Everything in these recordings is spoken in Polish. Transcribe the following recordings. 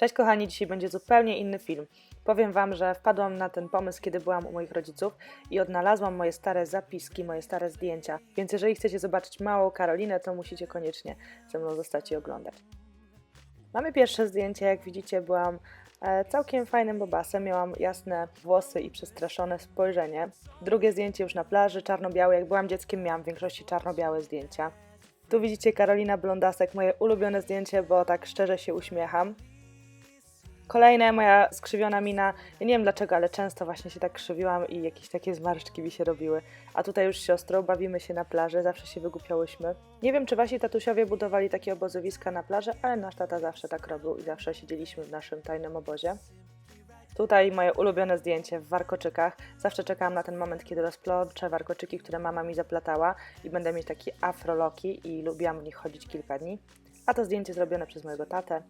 Cześć kochani, dzisiaj będzie zupełnie inny film. Powiem Wam, że wpadłam na ten pomysł, kiedy byłam u moich rodziców i odnalazłam moje stare zapiski, moje stare zdjęcia. Więc jeżeli chcecie zobaczyć małą Karolinę, to musicie koniecznie ze mną zostać i oglądać. Mamy pierwsze zdjęcie, jak widzicie, byłam e, całkiem fajnym bobasem, miałam jasne włosy i przestraszone spojrzenie. Drugie zdjęcie już na plaży, czarno-białe, jak byłam dzieckiem miałam w większości czarno-białe zdjęcia. Tu widzicie Karolina Blondasek, moje ulubione zdjęcie, bo tak szczerze się uśmiecham. Kolejna moja skrzywiona mina. Ja nie wiem dlaczego, ale często właśnie się tak krzywiłam i jakieś takie zmarszczki mi się robiły. A tutaj już siostrą bawimy się na plaży, zawsze się wygłupiałyśmy. Nie wiem, czy wasi tatusiowie budowali takie obozowiska na plaży, ale nasz tata zawsze tak robił i zawsze siedzieliśmy w naszym tajnym obozie. Tutaj moje ulubione zdjęcie w warkoczykach. Zawsze czekałam na ten moment, kiedy rozplączę warkoczyki, które mama mi zaplatała i będę mieć taki afroloki i lubiłam w nich chodzić kilka dni. A to zdjęcie zrobione przez mojego tatę.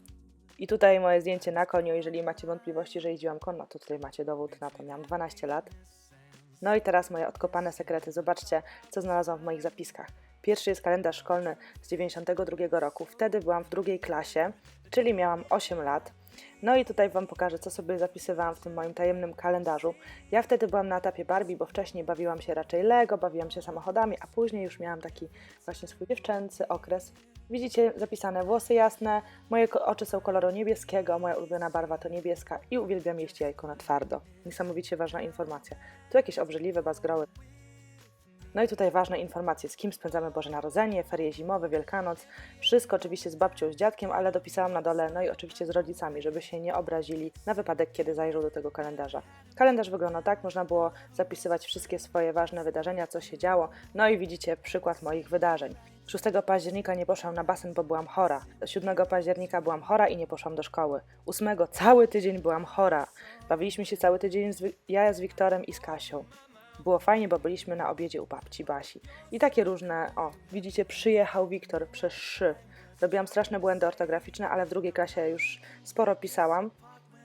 I tutaj moje zdjęcie na koniu, jeżeli macie wątpliwości, że jeździłam konno, to tutaj macie dowód na to, miałam 12 lat. No i teraz moje odkopane sekrety. Zobaczcie, co znalazłam w moich zapiskach. Pierwszy jest kalendarz szkolny z 92 roku. Wtedy byłam w drugiej klasie, czyli miałam 8 lat. No i tutaj Wam pokażę, co sobie zapisywałam w tym moim tajemnym kalendarzu. Ja wtedy byłam na etapie Barbie, bo wcześniej bawiłam się raczej Lego, bawiłam się samochodami, a później już miałam taki właśnie swój dziewczęcy okres. Widzicie zapisane włosy jasne, moje oczy są koloru niebieskiego, moja ulubiona barwa to niebieska i uwielbiam jeść jajko na twardo. Niesamowicie ważna informacja. Tu jakieś obrzydliwe bazgroły. No i tutaj ważne informacje, z kim spędzamy Boże Narodzenie, ferie zimowe, Wielkanoc. Wszystko oczywiście z babcią, z dziadkiem, ale dopisałam na dole, no i oczywiście z rodzicami, żeby się nie obrazili na wypadek, kiedy zajrzą do tego kalendarza. Kalendarz wygląda tak, można było zapisywać wszystkie swoje ważne wydarzenia, co się działo. No i widzicie przykład moich wydarzeń. 6 października nie poszłam na basen, bo byłam chora. 7 października byłam chora i nie poszłam do szkoły. 8 cały tydzień byłam chora. Bawiliśmy się cały tydzień z, ja z Wiktorem i z Kasią. Było fajnie, bo byliśmy na obiedzie u babci Basi. I takie różne, o, widzicie, przyjechał Wiktor przez szy. Robiłam straszne błędy ortograficzne, ale w drugiej klasie już sporo pisałam.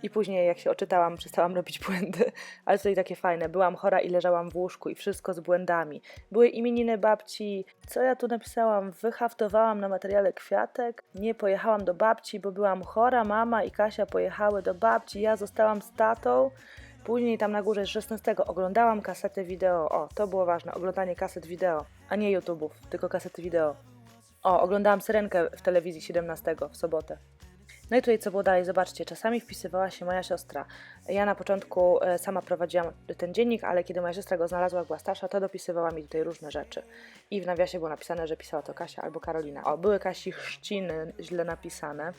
I później, jak się oczytałam, przestałam robić błędy. Ale tutaj takie fajne. Byłam chora i leżałam w łóżku i wszystko z błędami. Były imieniny babci. Co ja tu napisałam? Wyhaftowałam na materiale kwiatek. Nie pojechałam do babci, bo byłam chora. Mama i Kasia pojechały do babci. Ja zostałam z tatą. Później tam na górze z 16 oglądałam kasety wideo. O, to było ważne, oglądanie kaset wideo, a nie YouTube'ów, tylko kasety wideo. O, oglądałam Syrenkę w telewizji 17 w sobotę. No i tutaj co było dalej, zobaczcie, czasami wpisywała się moja siostra. Ja na początku e, sama prowadziłam ten dziennik, ale kiedy moja siostra go znalazła, jak była starsza, to dopisywała mi tutaj różne rzeczy. I w nawiasie było napisane, że pisała to Kasia albo Karolina. O, były Kasi chrzciny źle napisane.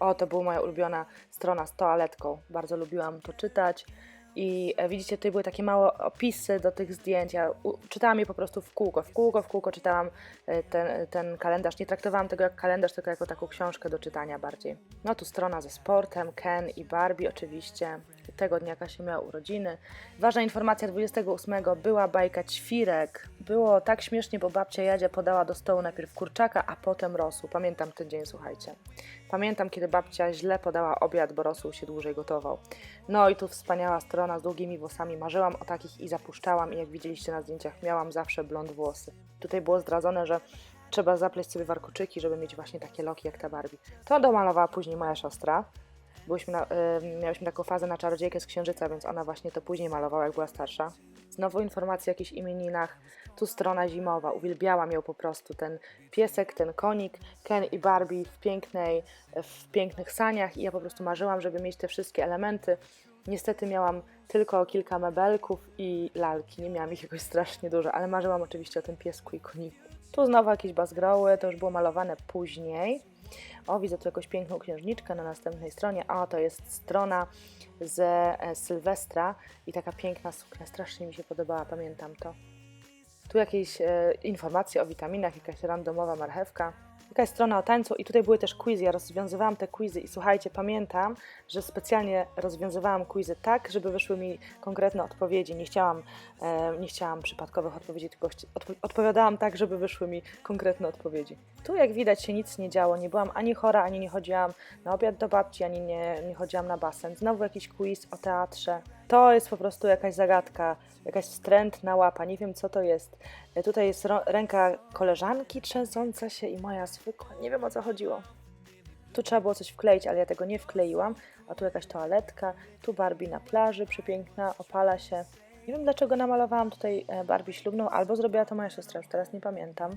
O, to była moja ulubiona strona z toaletką. Bardzo lubiłam to czytać. I e, widzicie, tutaj były takie małe opisy do tych zdjęć. Ja czytałam je po prostu w kółko, w kółko, w kółko czytałam e, ten, ten kalendarz. Nie traktowałam tego jak kalendarz, tylko jako taką książkę do czytania bardziej. No tu strona ze sportem, Ken i Barbie oczywiście. Tego dnia Kasia miała urodziny. Ważna informacja 28 była bajka Ćwirek. Było tak śmiesznie, bo babcia Jadzia podała do stołu najpierw kurczaka, a potem rosół. Pamiętam ten dzień, słuchajcie. Pamiętam, kiedy babcia źle podała obiad, bo rosół się dłużej gotował. No i tu wspaniała strona z długimi włosami. Marzyłam o takich i zapuszczałam i jak widzieliście na zdjęciach, miałam zawsze blond włosy. Tutaj było zdradzone, że trzeba zapleść sobie warkoczyki, żeby mieć właśnie takie loki jak ta Barbie. To domalowała później moja siostra. Byłyśmy na, y, miałyśmy taką fazę na czarodziejkę z księżyca, więc ona właśnie to później malowała, jak była starsza. Znowu informacje o jakichś imieninach. Tu strona zimowa, uwielbiałam ją po prostu. Ten piesek, ten konik, Ken i Barbie w, pięknej, w pięknych saniach i ja po prostu marzyłam, żeby mieć te wszystkie elementy. Niestety miałam tylko kilka mebelków i lalki, nie miałam ich jakoś strasznie dużo, ale marzyłam oczywiście o tym piesku i koniku. Tu znowu jakieś bazgroły, to już było malowane później. O, widzę tu jakąś piękną księżniczkę na następnej stronie. O, to jest strona ze Sylwestra i taka piękna suknia, strasznie mi się podobała, pamiętam to. Tu jakieś e, informacje o witaminach, jakaś randomowa marchewka, jakaś strona o tańcu i tutaj były też quizy. Ja rozwiązywałam te quizy i słuchajcie, pamiętam, że specjalnie rozwiązywałam quizy tak, żeby wyszły mi konkretne odpowiedzi. Nie chciałam, e, nie chciałam przypadkowych odpowiedzi, tylko odpowiadałam tak, żeby wyszły mi konkretne odpowiedzi. Tu jak widać się nic nie działo, nie byłam ani chora, ani nie chodziłam na obiad do babci, ani nie, nie chodziłam na basen. Znowu jakiś quiz o teatrze. To jest po prostu jakaś zagadka, jakaś wstrętna łapa, nie wiem co to jest. E, Tutaj jest ręka koleżanki trzęsąca się i moja zwykła, nie wiem o co chodziło. Tu trzeba było coś wkleić, ale ja tego nie wkleiłam. A tu jakaś toaletka, tu Barbie na plaży, przepiękna, opala się. Nie wiem dlaczego namalowałam tutaj e, Barbie ślubną, albo zrobiła to moja siostra, już teraz nie pamiętam.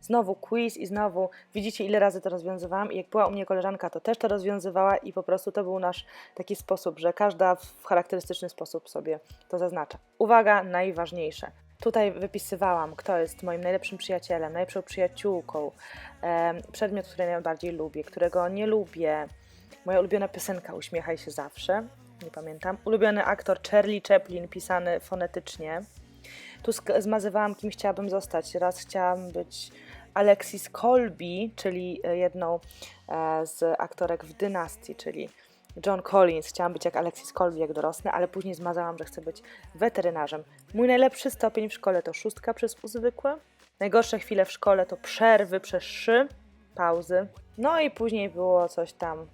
Znowu quiz i znowu widzicie ile razy to rozwiązywałam i jak była u mnie koleżanka, to też to rozwiązywała i po prostu to był nasz taki sposób, że każda w charakterystyczny sposób sobie to zaznacza. Uwaga, najważniejsze. Tutaj wypisywałam, kto jest moim najlepszym przyjacielem, najlepszą przyjaciółką, przedmiot, który najbardziej lubię, którego nie lubię, moja ulubiona piosenka Uśmiechaj się zawsze, nie pamiętam, ulubiony aktor Charlie Chaplin, pisany fonetycznie. Tu zmazywałam, kim chciałabym zostać. Raz chciałam być Alexis Colby, czyli e, jedną e, z aktorek w Dynastii, czyli John Collins. Chciałam być jak Alexis Colby, jak dorosnę, ale później zmazałam, że chcę być weterynarzem. Mój najlepszy stopień w szkole to szóstka przez zwykłe. Najgorsze chwile w szkole to przerwy przez szy, pauzy. No i później było coś tam,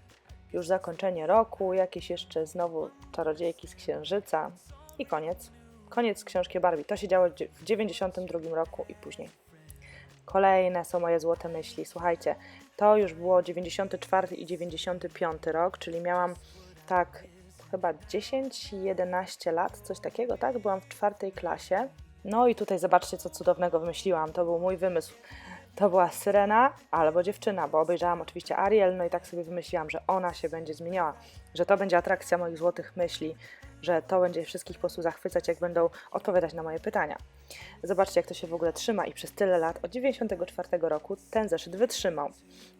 już zakończenie roku, jakieś jeszcze znowu czarodziejki z księżyca i koniec. Koniec książki Barbie. To się działo w 92 roku i później. Kolejne są moje złote myśli. Słuchajcie, to już było 94 i 95 rok, czyli miałam tak chyba 10-11 lat, coś takiego, tak? Byłam w czwartej klasie. No i tutaj zobaczcie, co cudownego wymyśliłam. To był mój wymysł. To była syrena albo dziewczyna, bo obejrzałam oczywiście Ariel, no i tak sobie wymyśliłam, że ona się będzie zmieniała, że to będzie atrakcja moich złotych myśli, że to będzie wszystkich po prostu zachwycać, jak będą odpowiadać na moje pytania. Zobaczcie, jak to się w ogóle trzyma i przez tyle lat, od 94 roku, ten zeszyt wytrzymał.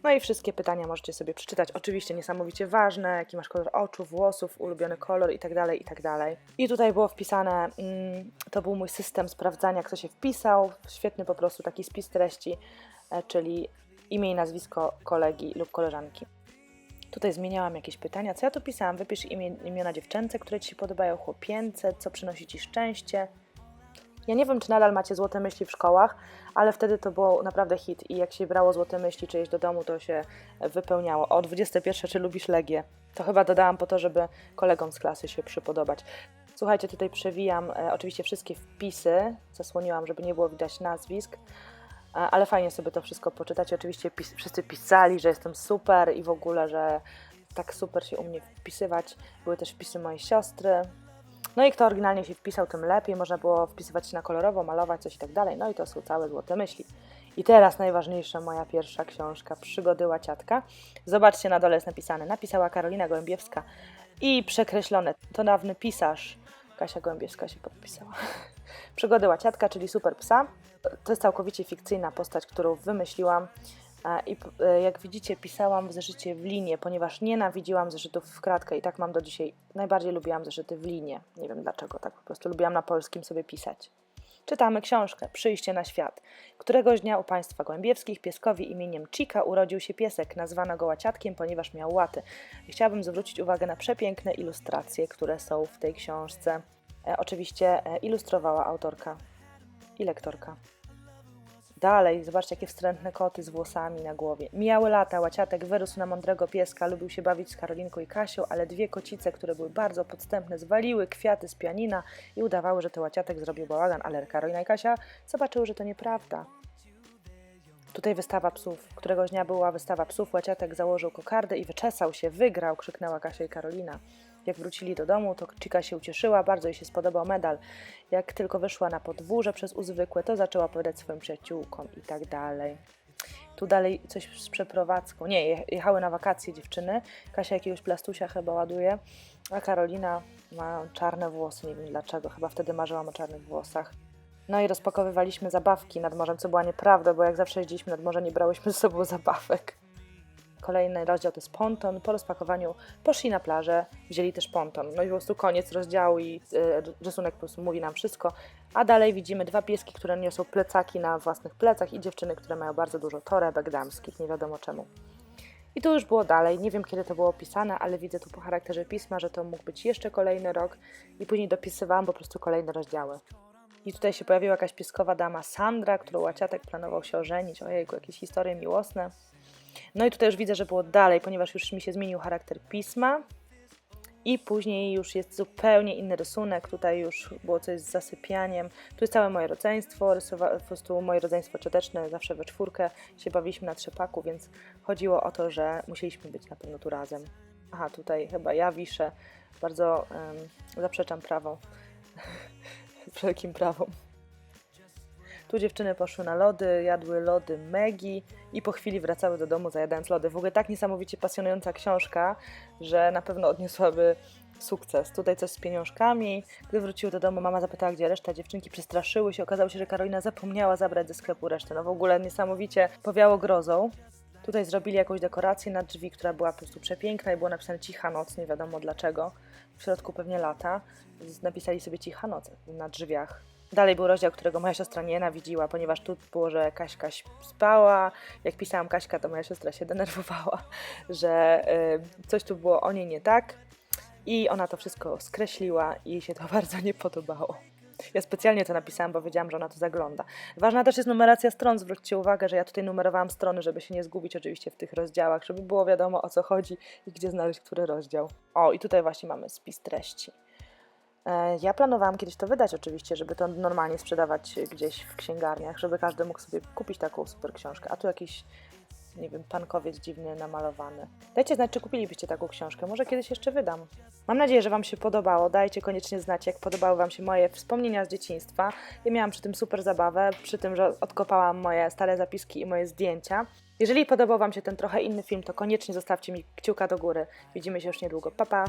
No i wszystkie pytania możecie sobie przeczytać. Oczywiście niesamowicie ważne, jaki masz kolor oczu, włosów, ulubiony kolor i tak dalej, i tak. I tutaj było wpisane, mm, to był mój system sprawdzania, kto się wpisał. Świetny po prostu taki spis treści, e, czyli imię i nazwisko kolegi lub koleżanki. Tutaj zmieniałam jakieś pytania. Co ja tu pisałam? Wypisz imię, imiona dziewczęce, które Ci się podobają, chłopięce, co przynosi Ci szczęście. Ja nie wiem, czy nadal macie złote myśli w szkołach, ale wtedy to było naprawdę hit i jak się brało złote myśli, czy jeść do domu, to się wypełniało. O 21, czy lubisz Legię? To chyba dodałam po to, żeby kolegom z klasy się przypodobać. Słuchajcie, tutaj przewijam e, oczywiście wszystkie wpisy, zasłoniłam, żeby nie było widać nazwisk, ale fajnie sobie to wszystko poczytać. Oczywiście pis wszyscy pisali, że jestem super i w ogóle, że tak super się u mnie wpisywać. Były też wpisy mojej siostry, no i kto oryginalnie się wpisał, tym lepiej. Można było wpisywać się na kolorowo, malować coś i tak dalej. No i to są całe złote myśli. I teraz najważniejsza moja pierwsza książka, Przygody Łaciatka. Zobaczcie, na dole jest napisane. Napisała Karolina Gołębiewska i przekreślone. To dawny pisarz. Kasia Gołębiewska się podpisała. Przygody Łaciatka, czyli Super Psa. To jest całkowicie fikcyjna postać, którą wymyśliłam. E, I e, jak widzicie, pisałam w zeszycie w linie, ponieważ nienawidziłam zeszytów w kratkę i tak mam do dzisiaj. Najbardziej lubiłam zeszyty w linie. Nie wiem dlaczego, tak po prostu lubiłam na polskim sobie pisać. Czytamy książkę Przyjście na świat. Któregoś dnia u państwa Głębiewskich pieskowi imieniem Chica urodził się piesek. Nazwano go łaciatkiem, ponieważ miał łaty. Chciałabym zwrócić uwagę na przepiękne ilustracje, które są w tej książce. E, oczywiście e, ilustrowała autorka i lektorka. Dalej, zobaczcie, jakie wstrętne koty z włosami na głowie. Mijały lata, łaciatek wyrósł na mądrego pieska, lubił się bawić z Karolinką i Kasią, ale dwie kocice, które były bardzo podstępne, zwaliły kwiaty z pianina i udawały, że to łaciatek zrobił bałagan, ale Karolina i Kasia zobaczyły, że to nieprawda. Tutaj wystawa psów. Któregoś dnia była wystawa psów, łaciatek założył kokardę i wyczesał się, wygrał, krzyknęła Kasia i Karolina. Jak wrócili do domu, to Chica się ucieszyła, bardzo jej się spodobał medal. Jak tylko wyszła na podwórze przez uzwykłe, to zaczęła opowiadać swoim przyjaciółkom i tak dalej. Tu dalej coś z przeprowadzką. Nie, je- jechały na wakacje dziewczyny. Kasia jakiegoś plastusia chyba ładuje, a Karolina ma czarne włosy. Nie wiem dlaczego, chyba wtedy marzyłam o czarnych włosach. No i rozpakowywaliśmy zabawki nad morzem, co była nieprawda, bo jak zawsze jeździliśmy nad morze, nie brałyśmy ze sobą zabawek. Kolejny rozdział to jest ponton. Po rozpakowaniu poszli na plażę, wzięli też ponton. No i po prostu koniec rozdziału i e, rysunek po prostu mówi nam wszystko. A dalej widzimy dwa pieski, które niosą plecaki na własnych plecach i dziewczyny, które mają bardzo dużo torebek damskich, nie wiadomo czemu. I tu już było dalej, nie wiem kiedy to było opisane, ale widzę tu po charakterze pisma, że to mógł być jeszcze kolejny rok i później dopisywałam po prostu kolejne rozdziały. I tutaj się pojawiła jakaś pieskowa dama Sandra, którą Łaciatek planował się ożenić. Ojejku, jakieś historie miłosne. No i tutaj już widzę, że było dalej, ponieważ już mi się zmienił charakter pisma. I później już jest zupełnie inny rysunek. Tutaj już było coś z zasypianiem. Tu jest całe moje rodzeństwo, rysowa- po prostu moje rodzeństwo cioteczne, zawsze we czwórkę się bawiliśmy na trzepaku, więc chodziło o to, że musieliśmy być na pewno tu razem. Aha, tutaj chyba ja wiszę. Bardzo em, zaprzeczam prawom. Wszelkim prawom. Tu dziewczyny poszły na lody, jadły lody Megi i po chwili wracały do domu zajadając lody. W ogóle tak niesamowicie pasjonująca książka, że na pewno odniosłaby sukces. Tutaj coś z pieniążkami. Gdy wróciły do domu, mama zapytała, gdzie reszta. Dziewczynki przestraszyły się. Okazało się, że Karolina zapomniała zabrać ze sklepu resztę. No w ogóle niesamowicie powiało grozą. Tutaj zrobili jakąś dekorację na drzwi, która była po prostu przepiękna i było napisane cicha noc, nie wiadomo dlaczego. W środku pewnie lata. Napisali sobie cicha noc na drzwiach. Dalej był rozdział, którego moja siostra nienawidziła, ponieważ tu było, że Kaśka spała. Jak pisałam Kaśka, to moja siostra się denerwowała, że y, coś tu było o niej nie tak. I ona to wszystko skreśliła i jej się to bardzo nie podobało. Ja specjalnie to napisałam, bo wiedziałam, że ona to zagląda. Ważna też jest numeracja stron. Zwróćcie uwagę, że ja tutaj numerowałam strony, żeby się nie zgubić oczywiście w tych rozdziałach, żeby było wiadomo o co chodzi i gdzie znaleźć który rozdział. O, i tutaj właśnie mamy spis treści. E, Ja planowałam kiedyś to wydać oczywiście, żeby to normalnie sprzedawać gdzieś w księgarniach, żeby każdy mógł sobie kupić taką super książkę. A tu jakiś, nie wiem, pankowiec dziwny namalowany. Dajcie znać, czy kupilibyście taką książkę. Może kiedyś jeszcze wydam. Mam nadzieję, że Wam się podobało. Dajcie koniecznie znać, jak podobały Wam się moje wspomnienia z dzieciństwa. Ja miałam przy tym super zabawę, przy tym, że odkopałam moje stare zapiski i moje zdjęcia. Jeżeli podobał Wam się ten trochę inny film, to koniecznie zostawcie mi kciuka do góry. Widzimy się już niedługo. Pa, pa!